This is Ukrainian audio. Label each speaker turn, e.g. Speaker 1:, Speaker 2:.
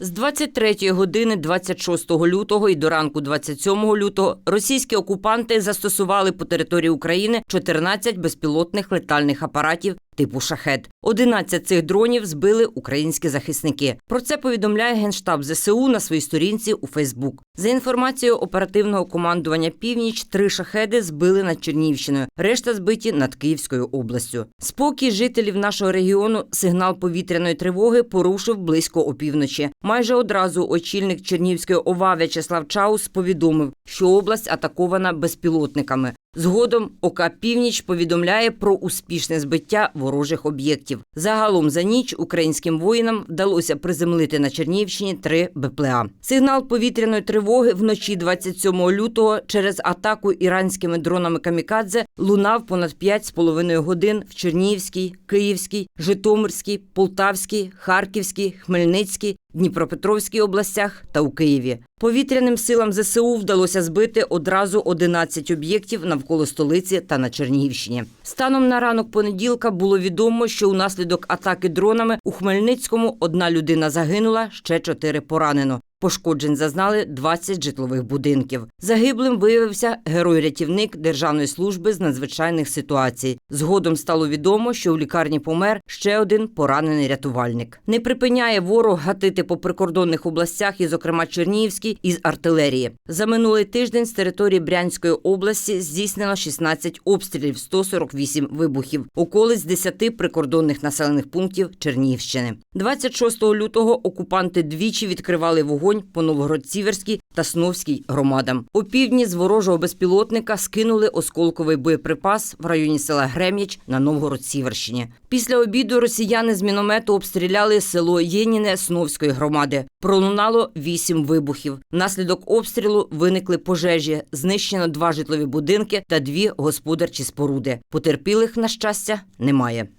Speaker 1: З 23 години 26 лютого і до ранку 27 лютого російські окупанти застосували по території України 14 безпілотних летальних апаратів типу шахет. 11 цих дронів збили українські захисники. Про це повідомляє генштаб ЗСУ на своїй сторінці у Фейсбук. За інформацією оперативного командування Північ, три шахеди збили над Чернігівщиною, решта збиті над Київською областю. Спокій жителів нашого регіону сигнал повітряної тривоги порушив близько опівночі. Майже одразу очільник Чернігівської ОВА В'ячеслав Чаус повідомив, що область атакована безпілотниками. Згодом ОК Північ повідомляє про успішне збиття ворожих об'єктів. Загалом за ніч українським воїнам вдалося приземлити на Чернігівщині три БПЛА. Сигнал повітряної тривоги вночі 27 лютого через атаку іранськими дронами камікадзе лунав понад 5,5 годин в Чернігівській, Київській, Житомирській, Полтавській, Харківській, Хмельницькій, Дніпропетровській областях та у Києві. Повітряним силам ЗСУ вдалося збити одразу 11 об'єктів навколо столиці та на Чернігівщині. Станом на ранок понеділка було відомо, що унаслідок атаки дронами у Хмельницькому одна людина загинула, ще чотири поранено. Пошкоджень зазнали 20 житлових будинків. Загиблим виявився герой-рятівник Державної служби з надзвичайних ситуацій. Згодом стало відомо, що у лікарні помер ще один поранений рятувальник. Не припиняє ворог гатити по прикордонних областях, і, зокрема Чернігівській, із артилерії. За минулий тиждень з території Брянської області здійснено 16 обстрілів, 148 вибухів, околиць 10 прикордонних населених пунктів Чернігівщини. 26 лютого окупанти двічі відкривали вогонь по Новгород-Сіверській та Сновській громадам. У півдні з ворожого безпілотника скинули осколковий боєприпас в районі села Грем'яч на Новгород-Сіверщині. Після обіду росіяни з міномету обстріляли село Єніне Сновської громади. Пролунало вісім вибухів. Внаслідок обстрілу виникли пожежі. Знищено два житлові будинки та дві господарчі споруди. Потерпілих, на щастя, немає.